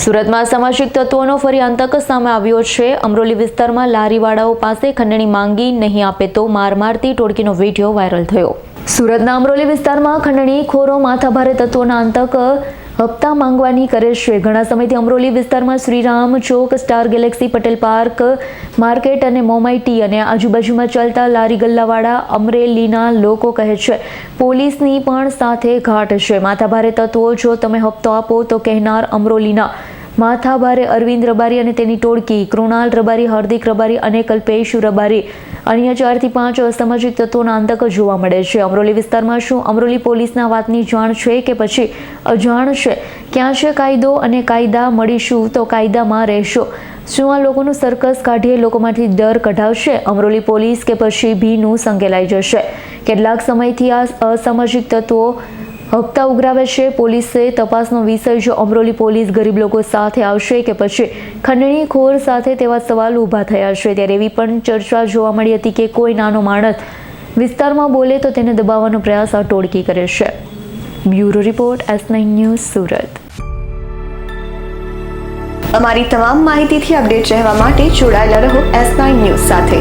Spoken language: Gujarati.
સુરતમાં સામાજિક તત્વોનો ફરી આતંક સામે આવ્યો છે. અમરોલી વિસ્તારમાં લારીવાળાઓ પાસે ખંડણી માંગી નહીં આપે તો માર મારતી ટોળકીનો વીડિયો વાયરલ થયો. સુરતના અમરોલી વિસ્તારમાં ખંડણી ખોરો માથાભારે તત્વોના આતંક હપ્તા માંગવાની કરે છે. ઘણા સમયથી અમરોલી વિસ્તારમાં Shriram Chowk, Star Galaxy, Patel Park, market અને મોમાઈટી અને આજુબાજુમાં ચાલતા લારી ગલ્લાવાળા અમરેલીના લોકો કહે છે, પોલીસની પણ સાથે ઘાટ છે. માથાભારે તત્વો, જો તમે હપ્તો આપો તો કહેનાર અમરોલીના. માથાભારે અરવિંદ રબારી અને તેની ટોળકી, કૃણાલ રબારી, હાર્દિક રબારી અને કલ્પેશ રબારી. અન્ય ચારથી પાંચ અસામાજિક તત્વોના આતંક જોવા મળે છે. અમરોલી વિસ્તારમાં શું? અમરોલી પોલીસના વાતની જાણ છે કે પછી અજાણ છે? ક્યાં છે કાયદો અને કાયદા મળીશું તો કાયદામાં રહેશો. શું આ લોકોનું સર્કસ કાઢીએ લોકોમાંથી ડર કઢાવશે? અમરોલી પોલીસ કે પછી ભીનું સંકેલાઈ જશે? કેટલાક સમયથી આ અસામાજિક તત્વો હપ્તા ઉઘરાવે છે. પોલીસે તપાસનો વિષય જો અમરોલી પોલીસ ગરીબ લોકો સાથે આવશે કે પછી ખંડણી ખોર સાથે તેવા સવાલ ઊભા થયા છે. ત્યારે એવી પણ ચર્ચા જોવા મળી હતી કે કોઈ નાનો માણસ વિસ્તારમાં બોલે તો તેને દબાવવાનો પ્રયાસ આ ટોળકી કરે છે. Bureau report, S nine news, Surat. અમારી તમામ માહિતીથી અપડેટ રહેવા માટે જોડાયેલા રહો એસ નાઇન ન્યૂઝ સાથે.